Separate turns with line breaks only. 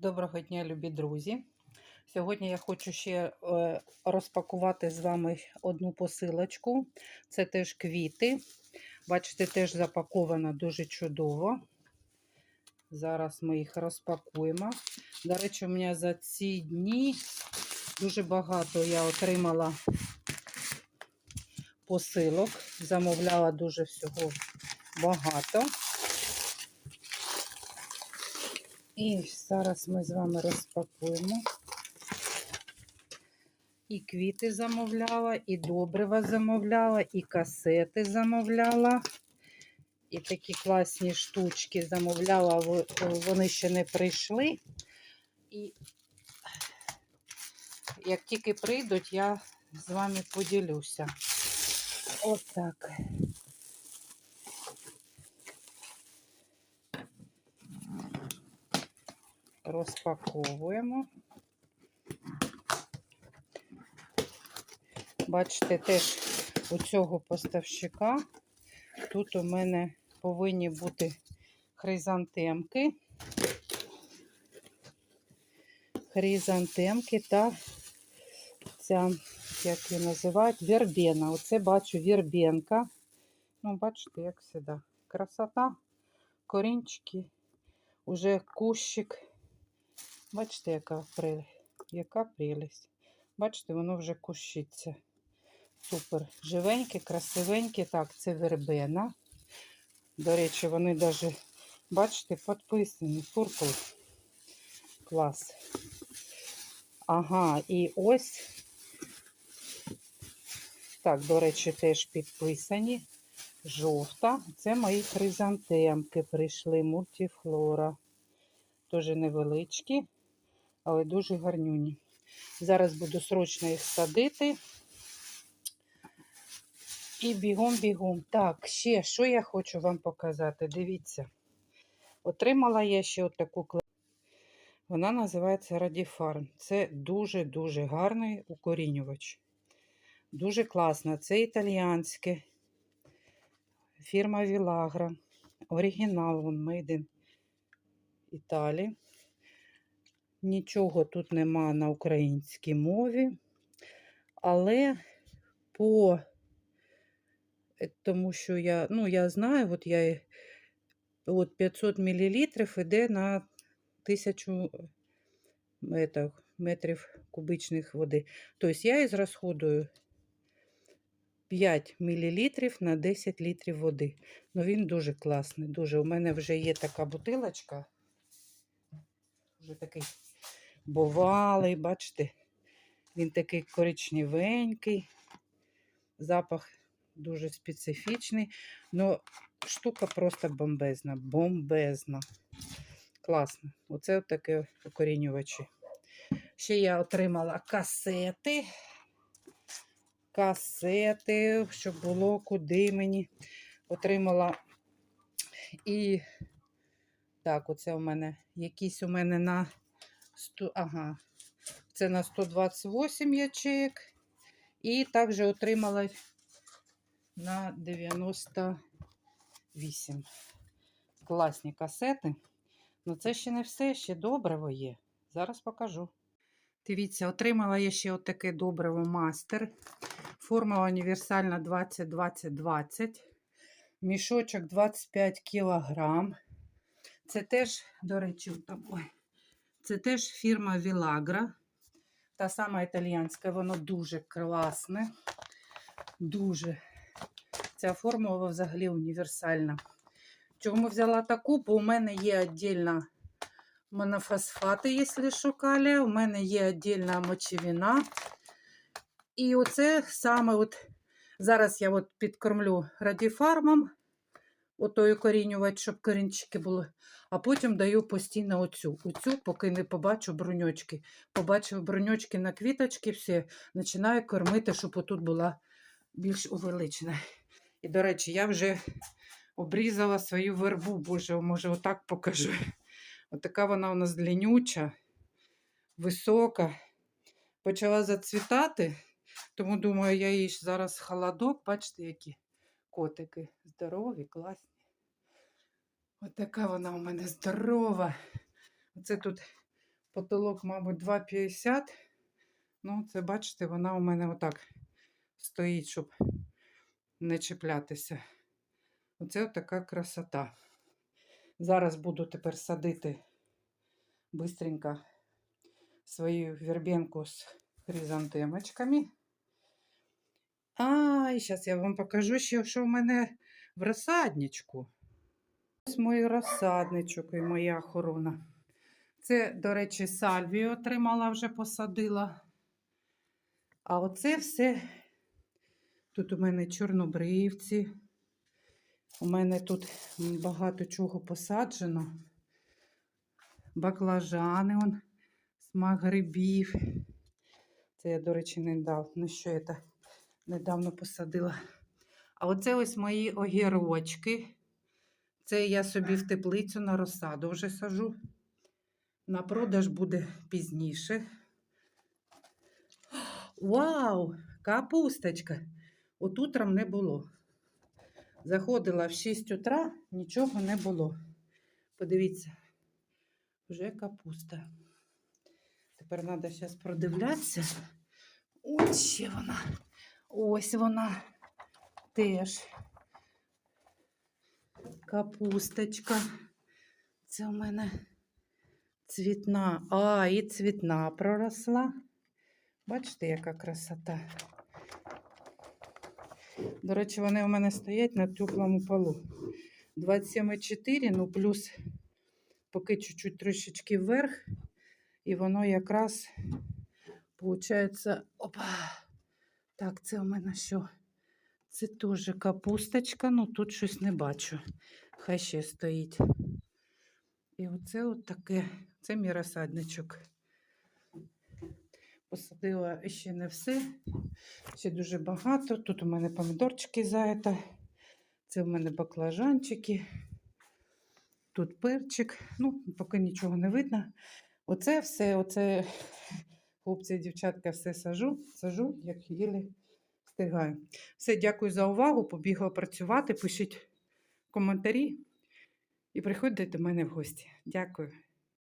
Доброго дня, любі друзі. Сьогодні я хочу ще е, розпакувати з вами одну посилочку. Це теж квіти. Бачите, теж запаковано дуже чудово. Зараз ми їх розпакуємо. До речі, у мене за ці дні дуже багато я отримала посилок. Замовляла дуже всього багато. І зараз ми з вами розпакуємо. І квіти замовляла, і добрива замовляла, і касети замовляла. І такі класні штучки замовляла, во- вони ще не прийшли. І як тільки прийдуть, я з вами поділюся. Отак. Розпаковуємо. Бачите, теж у цього поставщика тут у мене повинні бути хризантемки. Хризантемки та ця, як її називають, вербена. Оце бачу вербенка. Ну, бачите, як завжди. Красота, корінчики, уже кущик. Бачите, яка прелість. Яка прелість. Бачите, воно вже кущиться. Супер. Живеньке, красивеньке. Так, це вербена. До речі, вони навіть, бачите, підписані. Пурпл. Клас. Ага, і ось. Так, до речі, теж підписані. Жовта. Це мої хризантемки прийшли. Мультифлора. Дуже невеличкі, але дуже гарнюні. Зараз буду срочно їх садити. І бігом-бігом. Так, ще що я хочу вам показати. Дивіться. Отримала я ще отаку кла- Вона називається Радіфарм. Це дуже-дуже гарний укорінювач. Дуже класно. Це італіянське. Фірма Вілагра. Оригінал, вон made in Італії. Нічого тут нема на українській мові, але по е, тому що я, ну, я знаю, от я от 500 мл йде на 1000 метрів, метрів кубичних води. Тобто я із розходую 5 мл на 10 літрів води. Ну він дуже класний. Дуже. У мене вже є така бутилочка. Вже такий бувалий, бачите, він такий коричневенький, запах дуже специфічний. Ну, штука просто бомбезна, бомбезна. Класно. Оце таке укорінювачі. Ще я отримала касети. Касети, щоб було куди мені. Отримала і так, оце у мене якісь у мене на 100, ага, це на 128 ячеек. І також отримала на 98. Класні касети. Ну, це ще не все, ще добриво є. Зараз покажу. Дивіться, отримала я ще отаке добриво мастер. Формула універсальна 20-20-20. Мішочок 25 кілограм. Це теж, до речі, там, ой, це теж фірма Вілагра. Та сама італіянська, воно дуже класне. Дуже. Ця формула взагалі універсальна. Чому взяла таку? Бо у мене є віддільна монофосфати, якщо шукали. У мене є віддільна мочевина. І оце саме от зараз я от підкормлю радіфармом, отой корінювач, щоб корінчики були. А потім даю постійно оцю. Оцю, поки не побачу бруньочки. Побачив бруньочки на квіточки, все, починаю кормити, щоб отут була більш увеличена. І, до речі, я вже обрізала свою вербу, боже, може, отак покажу. Отака вона у нас длиннюча, висока. Почала зацвітати, тому думаю, я їй зараз холодок, бачите, які котики здорові, класні. Отака вона у мене здорова. Оце тут Потолок, мабуть, 2,50. Ну, це, бачите, вона у мене отак стоїть, щоб не чіплятися. Оце така красота. Зараз буду тепер садити бистренько свою вербенку з хризантемочками. А, і зараз я вам покажу ще, що в мене в розсадничку. Ось мій розсадничок і моя охорона. Це, до речі, сальвію отримала, вже посадила. А оце все. Тут у мене чорнобривці. У мене тут багато чого посаджено. Баклажани, он, смак грибів. Це я, до речі, не дав. Ну що та недавно посадила. А оце ось мої огірочки. Це я собі в теплицю на розсаду вже сажу. На продаж буде пізніше. Вау! Капусточка! От утром не було. Заходила в 6 утра, нічого не було. Подивіться, вже капуста. Тепер треба зараз продивлятися. Ось ще вона. Ось вона теж. Капусточка. Це у мене цвітна. А, і цвітна проросла. Бачите, яка красота. До речі, вони у мене стоять на теплому полу. 27,4, ну плюс поки чуть-чуть трошечки вверх. І воно якраз, виходить, опа. Так, це у мене що? Це теж капусточка, ну тут щось не бачу. Хай ще стоїть. І оце от таке, це мій розсадничок. Посадила ще не все, ще дуже багато. Тут у мене помідорчики зайта, це у мене баклажанчики, тут перчик. Ну, поки нічого не видно. Оце все, оце, хлопці і дівчатка, все сажу, сажу, як їли, встигаю. Все, дякую за увагу. Побігла працювати. Пишіть коментарі і приходьте до мене в гості. Дякую.